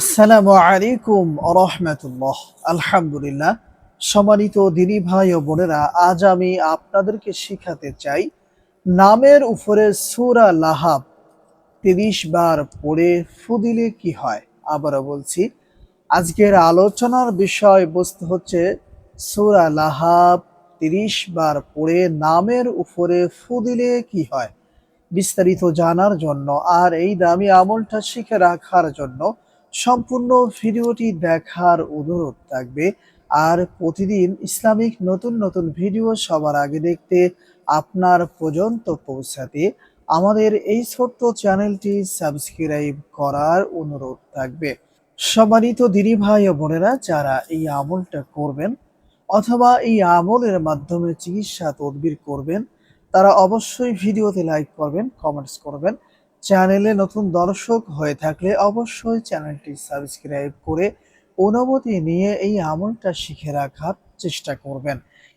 আসসালামু আলাইকুম রহমতুল্লাহ। আলহামদুলিল্লাহ। সম্মানিত দিনী ভাই ও বোনেরা, আজ আমি আপনাদেরকে শিখাতে চাই নামের উপরে সুরা লাহাব তিরিশ বার পড়ে ফুদিলে কি হয়? আবারও বলছি, আজকের আলোচনার বিষয় বস্তু হচ্ছে সুরা লাহাব তিরিশ বার পড়ে নামের উপরে ফুদিলে কি হয়? বিস্তারিত জানার জন্য আর এই দামি আমলটা শিখে রাখার জন্য সম্পূর্ণ ভিডিওটি দেখার অনুরোধ থাকবে। আর প্রতিদিন ইসলামিক নতুন নতুন ভিডিও সবার আগে দেখতে আপনার পর্যন্ত পৌঁছাতে আমাদের এই ছোট্ট চ্যানেলটি সাবস্ক্রাইব করার অনুরোধ থাকবে। সম্মানিত দিনী ভাই ও বোনেরা, যারা এই আমলটা করবেন অথবা এই আমলের মাধ্যমে চিকিৎসা তদবির করবেন, তারা অবশ্যই ভিডিওতে লাইক করবেন, কমেন্টস করবেন। চ্যানেলে নতুন দর্শক হয়ে থাকলে অবশ্যই চ্যানেলটি সাবস্ক্রাইব করে অনুমতি নিয়ে এই আমলটা শিখে রাখার চেষ্টা করবেন।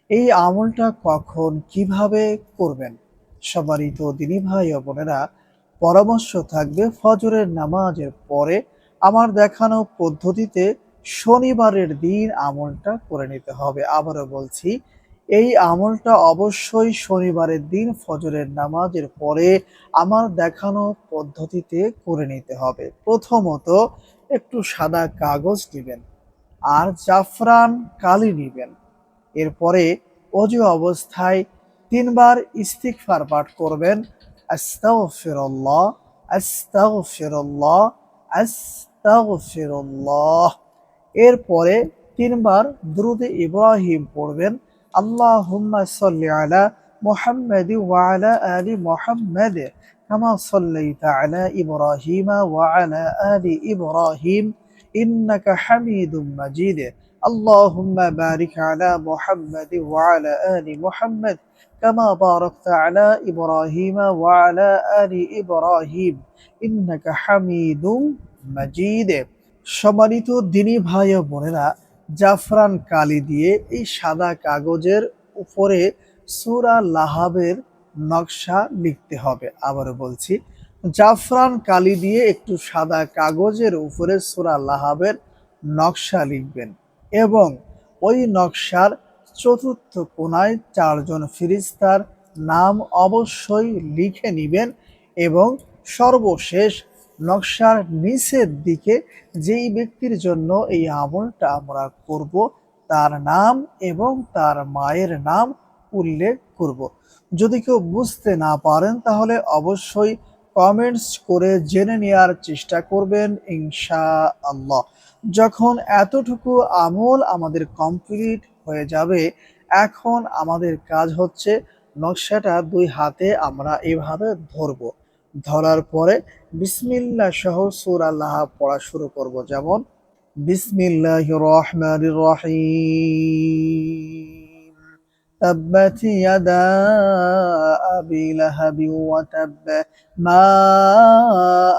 এই আমলটা কখন, কীভাবে করবেন? সবারই তো দিনী ভাই ও বোনেরা পরামর্শ থাকবে ফজরের নামাজের পরে। আমার দেখানো পদ্ধতিতে শনিবারের দিন আমলটা করে নিতে হবে। আবারও বলছি এই আমলটা অবশ্যই শনিবারের দিন ফজরের নামাজের পরে আমার দেখানো পদ্ধতিতে করে নিতে হবে। প্রথমত একটু সাদা কাগজ নেবেন আর জাফরান কালি নেবেন। এরপরে অজু অবস্থায় তিনবার ইস্তিগফার পাঠ করবেন। আস্তাগফিরুল্লাহ আস্তাগফিরুল্লাহ আস্তাগফিরুল্লাহ। এরপরে তিনবার দ্রুদে ইব্রাহিম পড়বেন। আল্লাহুম্মা সাল্লি আলা মুহাম্মাদি ওয়া আলা আলি মুহাম্মাদ كما صليت على إبراهيم وعلى آل إبراهيم إنك حميد مجيد اللهم بارك على محمد وعلى آل محمد كما باركت على إبراهيم وعلى آل إبراهيم إنك حميد مجيد সম্মানিত দিনী ভাই ও বোনেরা জাফরান কালি দিয়ে এই সাদা কাগজের উপরে সুরা লাহাবের নকশা লিখতে হবে। আবারও বলছি, জাফরান কালি দিয়ে একটু সাদা কাগজের উপরে সুরা লাহাবের নকশা লিখবেন এবং ওই নকশার চতুর্থ কোনায় চারজন ফিরিস্তার নাম অবশ্যই লিখে নিবেন এবং সর্বশেষ নকশার নিচের দিকে যেই ব্যক্তির জন্য এই আমলটা আমরা করব, তার নাম এবং তার মায়ের নাম উল্লেখ করব। যদি কেউ বুঝতে না পারেন, তাহলে অবশ্যই কমেন্টস করে জেনে নেওয়ার চেষ্টা করবেন ইনশা আল্লাহ যখন এতটুকু আমল আমাদের কমপ্লিট হয়ে যাবে, এখন আমাদের কাজ হচ্ছে নকশাটা দুই হাতে আমরা এভাবে ধরব। ধরার পরে বিসমিল্লা সহ সুর আল্লাহ পড়া শুরু করব যেমন বিসমিল্লাহ রহমান রহিম تبت يدا أبي لهب وتب ما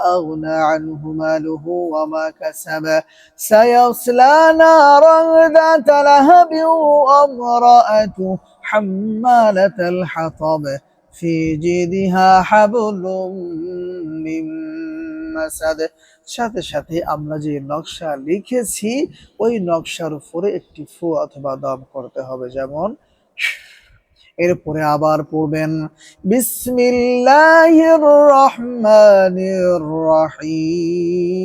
أغنى عنه ماله وما كسب سيصلى نارا ذات لهب وامرأته حمالة الحطب في جيدها حبل من مسد সাথে সাথে আমরা যে নকশা লিখেছি ওই নকশার উপরে একটি ফু অথবা দম করতে হবে যেমন এরপরে আবার পড়বেন বিসমিল্লাহির রহমানির রহিম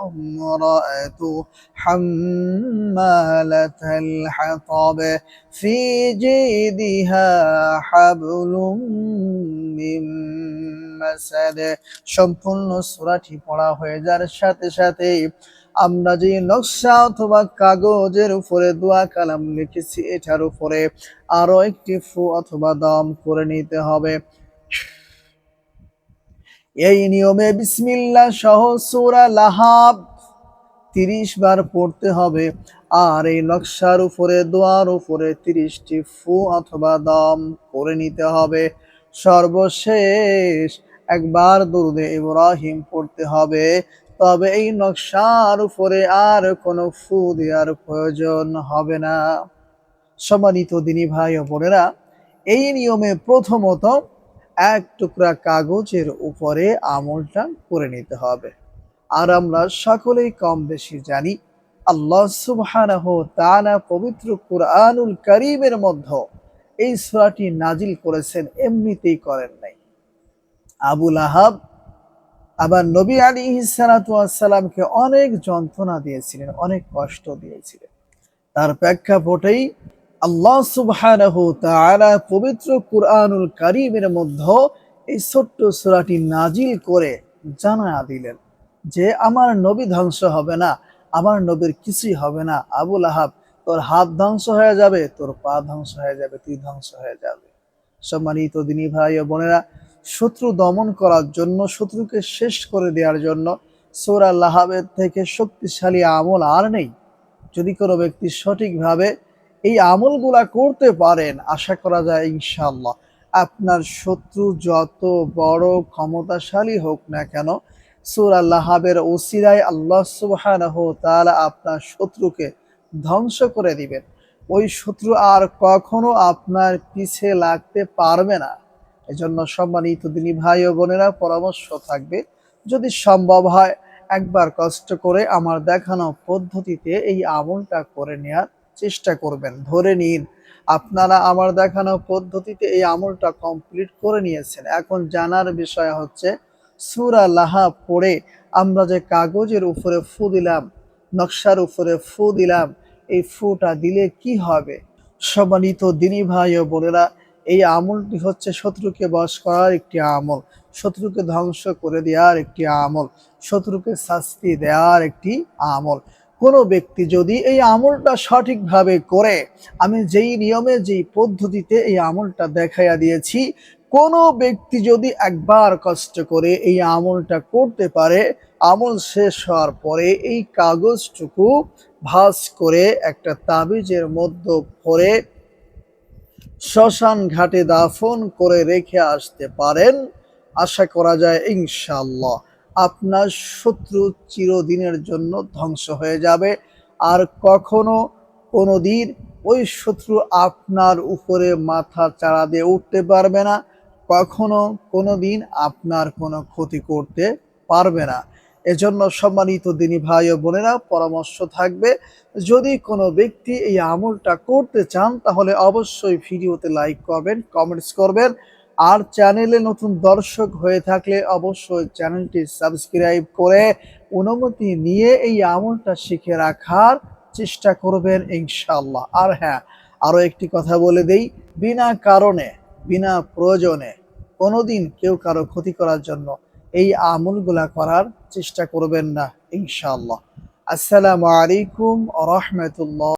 امرأته حمالة الحطب في جيدها حبل من মাসাদ সম্পূর্ণ সূরাটি পড়া হয়ে যাওয়ার সাথে সাথে আমরা যে নকশা অথবা কাগজের উপরে দোয়া কালাম লিখেছি এটার উপরে আরো একটি ফু অথবা দম করে নিতে হবে এই নিয়মে বিসমিল্লা সহ সূরা লাহাব তিরিশ বার পড়তে হবে। আর এই নকশার উপরে, দোয়ার উপরে তিরিশটি ফু অথবা দম করে নিতে হবে। সর্বশেষ একবার দুরুদে ইব্রাহিম পড়তে হবে। তবে এই নকশার উপরে আর কোনো ফু দেওয়ার প্রয়োজন হবে না। সম্মানিত দিনী ভাই ও বোনেরা, এই নিয়মে প্রথমত এক টুকরা কাগজের উপরে আমলটা করে নিতে হবে। আর আমরা সকলেই কম বেশি জানি, আল্লাহ সুবহানাহু তাআলা পবিত্র কুরআনুল কারীমের মধ্যে এই সূরাটি নাজিল করেছেন, এমনিতেই করেন নাই। আবুল আহাব আবার নবী আলী সালাতামকে অনেক যন্ত্রণা দিয়েছিলেন, অনেক কষ্ট দিয়েছিলেন। তার প্রেক্ষাপটেই আল্লাহ তাআলা পবিত্র কুরআনুল কারীমের মধ্যে এই ছোট্ট সূরাটি নাজিল করে জানা দিলেন যে, আমার নবী ধ্বংস হবে না, আমার নবীর কিছুই হবে না। আবুল আহাব তোর হাত ধ্বংস হয়ে যাবে, তোর পা ধ্বংস হয়ে যাবে, তুই ধ্বংস হয়ে যাবে। সম্মানিত দিনী ভাই ও বোনেরা, শত্রু দমন করার জন্য, শত্রুকে শেষ করে দেওয়ার জন্য সৌরা লাহাবের থেকে শক্তিশালী আমল আর নেই। যদি কোনো ব্যক্তি সঠিকভাবে এই আমলগুলা করতে পারেন, আশা করা যায় ইনশাল্লাহ আপনার শত্রু যত বড় ক্ষমতাশালী হোক না কেন, সূরা লাহাবের ওসিরায় আল্লাহ সুবহানাহু তাআলা আপনার শত্রুকে ধ্বংস করে দিবেন। ওই শত্রু আর কখনো আপনার পিছে লাগতে পারবে না। এজন্য সম্মানিত দিনী ভাই ও বোনেরা, পরামর্শ থাকবে, যদি সম্ভব হয় একবার কষ্ট করে আমার দেখানো পদ্ধতিতে এই আমলটা করে নেওয়ার চেষ্টা করবেন। ধরে নিন, আপনারা আমার দেখানো পদ্ধতিতে এই আমলটা কমপ্লিট করে নিয়েছেন। এখন জানার বিষয় হচ্ছে, সুরা লাহা পড়ে আমরা যে কাগজের উপরে ফু দিলাম, নকশার উপরে ফু দিলাম, এই ফুটা দিলে কি হবে? সম্মানিত দিনী ভাই ও বোনেরা, এই আমলটি হচ্ছে শত্রুকে বশ করার একটি আমল, শত্রুকে ধ্বংস করে দেওয়ার একটি আমল, শত্রুকে শাস্তি দেওয়ার একটি আমল। কোনো ব্যক্তি যদি এই আমলটা সঠিকভাবে করে, আমি যেই নিয়মে, যেই পদ্ধতিতে এই আমলটা দেখাইয়া দিয়েছি, কোনো ব্যক্তি যদি একবার কষ্ট করে এই আমলটা করতে পারে, আমল শেষ হওয়ার পরে এই কাগজটুকু ভাস করে একটা তাবিজের মধ্যে ভরে শ্মশান ঘাটে দাফন করে রেখে আসতে পারেন। আশা করা যায় ইনশাল্লাহ আপনার শত্রু চিরদিনের জন্য ধ্বংস হয়ে যাবে। আর কখনো কোনো দিন ওই শত্রু আপনার উপরে মাথা চাড়া দিয়ে উঠতে পারবে না। কখনো কোনো দিন আপনার কোনো ক্ষতি করতে পারবে না। এজন্য সম্মানিত দিনী ভাই ও বোনেরা, পরামর্শ থাকবে, যদি কোনো ব্যক্তি এই আমলটা করতে চান, তাহলে অবশ্যই ভিডিওতে লাইক করবেন, কমেন্টস করবেন। আর চ্যানেলে নতুন দর্শক হয়ে থাকলে অবশ্যই চ্যানেলটি সাবস্ক্রাইব করে অনুমতি নিয়ে এই আমলটা শিখে রাখার চেষ্টা করবেন ইনশাল্লাহ আর হ্যাঁ আরও একটি কথা বলে দেই, বিনা কারণে, বিনা প্রয়োজনে কোনোদিন কেউ কারও ক্ষতি করার জন্য এই আমলগুলা করার চেষ্টা করবেন না ইনশাল্লাহ আসসালামু আলাইকুম রহমতুল্লাহ।